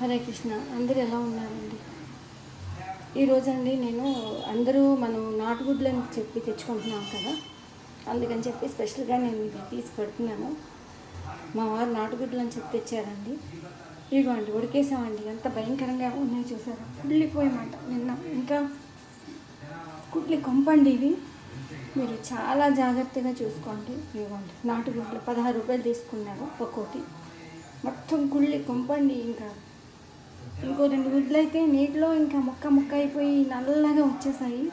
హరే కృష్ణ అందరూ ఎలా ఉన్నారండి? ఈరోజండి నేను అందరూ మనం నాటుగుడ్లని చెప్పి తెచ్చుకుంటున్నాం కదా అందుకని చెప్పి స్పెషల్గా నేను ఇది తీసి పెడుతున్నాను. మా వారు నాటుగుడ్లు అని చెప్పి తెచ్చారండి. ఇదిగోండి ఉడికేసామండి. ఎంత భయంకరంగా ఉన్నాయి చూసారా? కుళ్ళిపోయమాట నిన్న. ఇంకా కుట్లి కొంపండి ఇవి. మీరు చాలా జాగ్రత్తగా చూసుకోండి. ఇవ్వండి నాటుగుడ్లు పదహారు రూపాయలు తీసుకున్నారు ఒక్కోటి. మొత్తం కుళ్ళి కొంపండి ఇంకా. ఇంకో రెండు గుడ్లు అయితే నీటిలో ఇంకా ముక్క ముక్క అయిపోయి నల్లగా వచ్చేసాయి.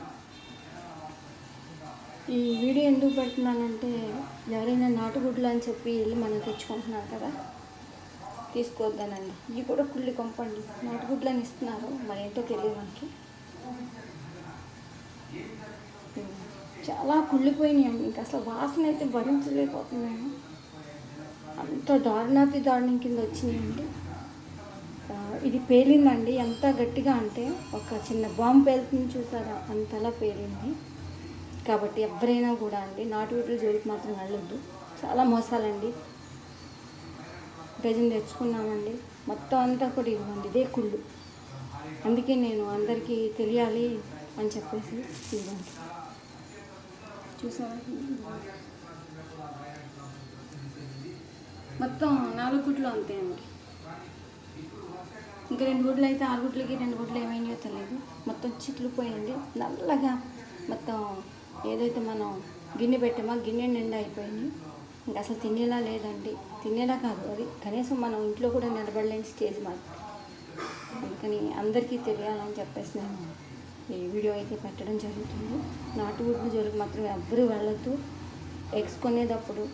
ఈ వీడియో ఎందుకు పెడుతున్నానంటే ఎవరైనా నాటుగుడ్లు అని చెప్పి వెళ్ళి మనం తెచ్చుకుంటున్నారు కదా తీసుకొద్దానండి. ఇవి కూడా కుళ్ళి కొంపండి. నాటుగుడ్లు అని ఇస్తున్నారు మరి ఏంటో తెలియదు మనకి. చాలా కుళ్ళిపోయినాయండి. ఇంకా అసలు వాసన అయితే భరించలేకపోతున్నాను. అంత దారుణాతి దారుణం కింద వచ్చినాయండి. ఇది పేలిందండి. ఎంత గట్టిగా అంటే ఒక చిన్న బాంబు పేలుతుంది చూసారా? అంతలా పేలింది. కాబట్టి ఎవరైనా కూడా అండి నాటు వీటిలో జోలికి మాత్రం వెళ్ళొద్దు. చాలా మోసాలండి. డజన్ తెచ్చుకున్నామండి. మొత్తం అంతా కూడా ఇవ్వండి. ఇదే కుళ్ళు. అందుకే నేను అందరికీ తెలియాలి అని చెప్పేసి ఇవ్వండి. చూసారా? మొత్తం నాలుగు కుట్లు అంతే అండి. ఇంకా రెండు గుడ్లు అయితే ఆరు గుడ్లకి రెండు గుడ్లు ఏమైనాయో తెలియదు. మొత్తం చిట్లిపోయింది నల్లగా మొత్తం ఏదైతే మనం గిన్నె పెట్టామో గిన్నె నిండా అయిపోయింది. ఇంకా అసలు తినేలా లేదండి. తినేలా కాదు అది. కనీసం మనం ఇంట్లో కూడా నిలబడలేని స్టేజ్ మాది. అందుకని అందరికీ తెలియాలని చెప్పేసి నేను ఈ వీడియో అయితే పెట్టడం జరుగుతుంది. నాటు గుడ్లు జోలికి మాత్రం ఎవ్వరూ వెళ్ళొద్దు. ఎగ్స్ కొనేటప్పుడు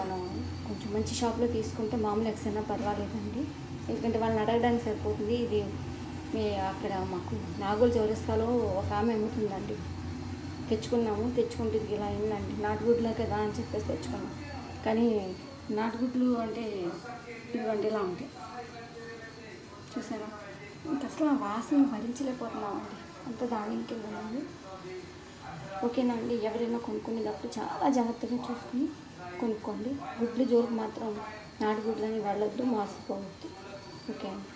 మనం కొంచెం మంచి షాప్లో తీసుకుంటే మామూలు ఎగ్స్ అయినా పర్వాలేదండి. ఎందుకంటే వాళ్ళని అడగడానికి సరిపోతుంది. ఇది మీ అక్కడ మాకు నాగోల్ చౌరస్తాలో ఒక ఆమె అమ్ముతుందండి. తెచ్చుకున్నాము. తెచ్చుకుంటే ఇది ఇలా అయిందండి. నాటుగుడ్లే కదా అని చెప్పేసి తెచ్చుకున్నాం. కానీ నాటుగుడ్లు అంటే ఇదిగోండి ఇలా ఉంటాయి. చూసారా? ఇంకా అసలు ఆ వాసన భరించలేకపోతున్నామండి. అంత దాని వెళ్ళాలి ఓకేనా ఓకేనండి. ఎవరైనా కొనుక్కునేటప్పుడు చాలా జాగ్రత్తగా చూసుకుని కొనుక్కోండి. గుడ్లు జోరుకు మాత్రం నాటుగుడ్లని వెళ్ళొద్దు మోసపోవద్దు. Okay.